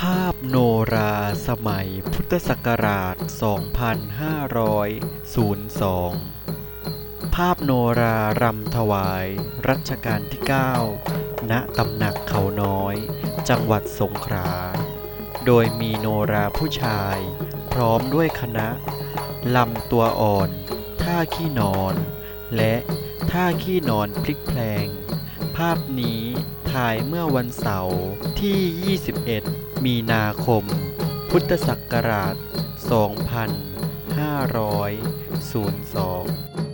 ภาพโนราสมัยพุทธศักราช 2502 ภาพโนรารำถวายรัชกาลที่ 9 ณ ตำหนักเขาน้อย จังหวัดสงขลา โดยมีโนราผู้ชาย พร้อมด้วยคณะลำตัวอ่อน ท่าขี้นอน ท่าขี้นอนพลิกแพลง ภาพนี้ถ่ายเมื่อวันเสาร์ที่ 21 มีนาคม พุทธศักราช 2502